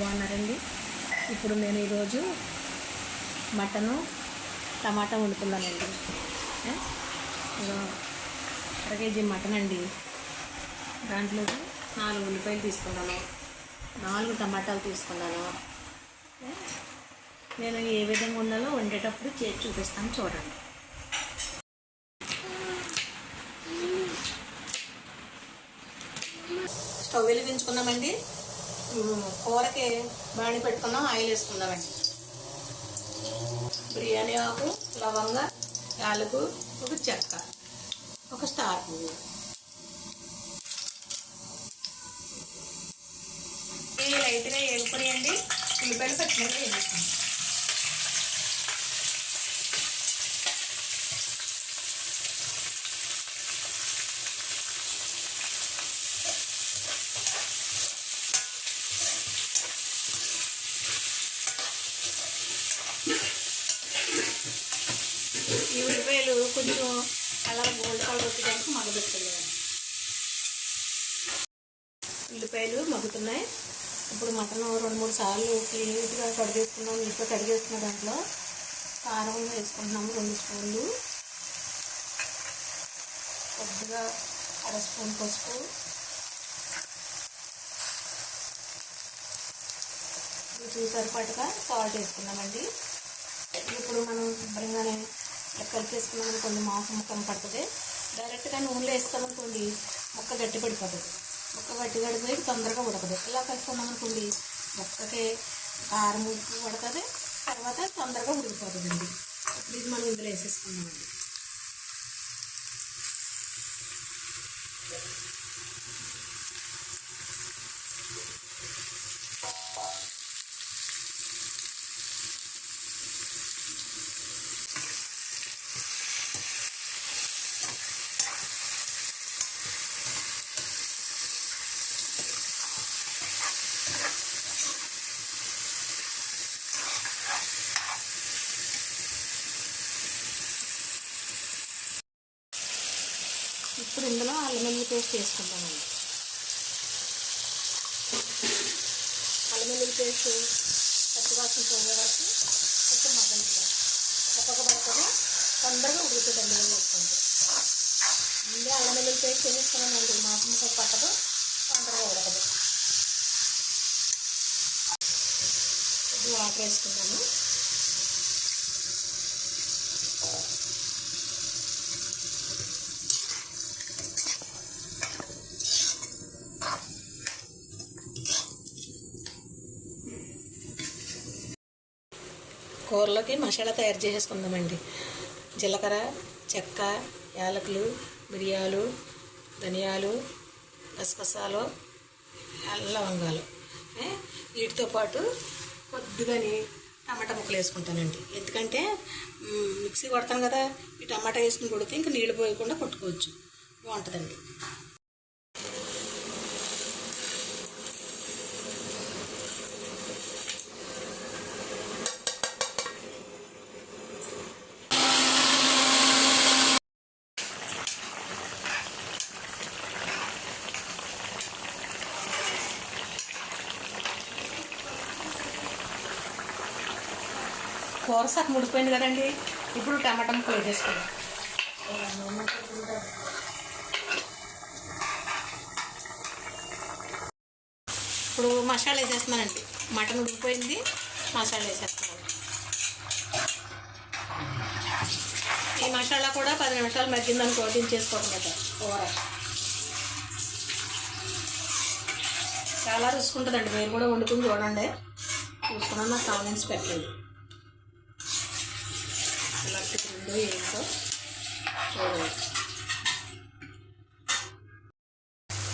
బాగున్నారండి. ఇప్పుడు నేను ఈరోజు మటను టమాటా వండుకున్నానండి అర కేజీ మటన్ అండి. దాంట్లోకి నాలుగు ఉల్లిపాయలు తీసుకున్నాను. నాలుగు టమాటాలు తీసుకున్నాను. నేను ఏ విధంగా ఉండాలో వండేటప్పుడు చేసి చూపిస్తాను చూడండి. స్టవ్ వెలిగించుకున్నామండి. కూరకి బాణి పెట్టుకున్నాం ఆయిల్ వేసుకుందామండి. బిర్యానీ ఆకు లవంగ యాలకు ఒక చెక్క ఒక స్టార్ పువ్వు. ఇవి లైట్గా వేగిపోయాయండి ఉల్లిపాయలు పచ్చిమిరపకాయ వేసేస్తాం ఈ ఉల్లిపాయలు కొంచెం అలా గోల్డ్ కలర్ వచ్చేదానికి మగ్గబెట్టుకోవాలి ఉల్లిపాయలు మగ్గుతున్నాయి. ఇప్పుడు మటన్ రెండు మూడు సార్లు క్లీన్గా కడిగేసుకున్నాం నీట్గా కడిగేసుకున్న దాంట్లో కారం వేసుకుంటున్నాము రెండు స్పూన్లు. కొద్దిగా అర స్పూన్ పసుపు. రుచి సరిపడగా సాల్ట్ వేసుకున్నామండి. ఇప్పుడు మనం శుభ్రంగానే ఇట్లా కలిపేసుకున్నాం అనుకోండి మాంసం ముక్క పడుతుంది. డైరెక్ట్గా నూనెలో వేస్తామనుకోండి మొక్క గట్టి పడిపోతుంది. మొక్క గట్టి పడిపోయి తొందరగా ఉడకదు. ఇలా కలుపుకున్నాం అనుకోండి మొక్కకి కారం ఉప్పు పడుతుంది తర్వాత తొందరగా ఉడికిపోతుందండి. ఇప్పుడు ఇది మనం ఇందులో వేసేసుకున్నామండి ఇప్పుడు ఇందులో అల్లం వెల్లుల్లి పేస్ట్ వేసుకుంటామండి అల్లం వెల్లుల్లి పేస్ట్ పచ్చివాసన పోయే వరకు కొంచెం మగ్గనిద్దాం ఒక్కొక్క పడుతుంది తొందరగా ఉడుకుతుందండి ఇది వేసుకుంటే ముందే అల్లం వెల్లుల్లి పేస్ట్ వేసుకున్నామండి మాకు ముక్క పట్టదు తొందరగా ఉడకదు ఇది వాటర్ వేసుకున్నాము కూరలోకి మసాలా తయారు చేసేసుకుందామండి. జీలకర్ర చెక్క యాలకులు మిరియాలు ధనియాలు గసగసాలు లవంగాలు. వీటితో పాటు కొద్దిగాని టమాటా ముక్కలు వేసుకుంటానండి. ఎందుకంటే మిక్సీ కొడతాను కదా ఈ టమాటా వేసుకుని కొడితే ఇంకా నీళ్ళు పోయకుండా కొట్టుకోవచ్చు. బాగుంటుందండి. కూర సగం ముడిపోయింది కదండి. ఇప్పుడు టమాటా ముక్కలు వేసేసుకున్నాం ఇప్పుడు మసాలా వేసేస్తున్నానండి. మటన్ ఉడికిపోయింది మసాలా వేసేస్తున్నాను. ఈ మసాలా కూడా పది నిమిషాలు మగ్గిందని కోటింగ్ చేసుకోవడం కదా కూర. చాలా రుసుకుంటుందండి మీరు కూడా వండుకుని చూడండి. చూసుకున్నా నాకు కామెంట్స్ పెట్టండి ఇలాంటి రెండు ఏంటో చూడవచ్చు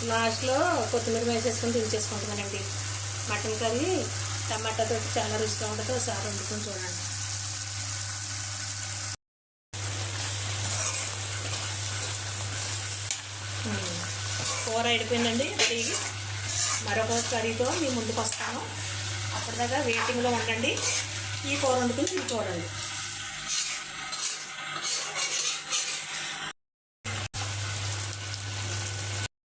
లాస్ట్లో కొత్తిమీర వేసేసుకొని దించేసుకుంటున్నానండి. మటన్ కర్రీ టమాటాతో చాలా రుచిగా ఉంటుంది ఒకసారి వండుకొని చూడండి. కూర అయిపోయిందండి రెడీ. మరొక కర్రీతో మీ ముందుకు వస్తాను అప్పటిదాకా వెయిటింగ్లో ఉండండి. ఈ కూర వండుకుని చూడండి.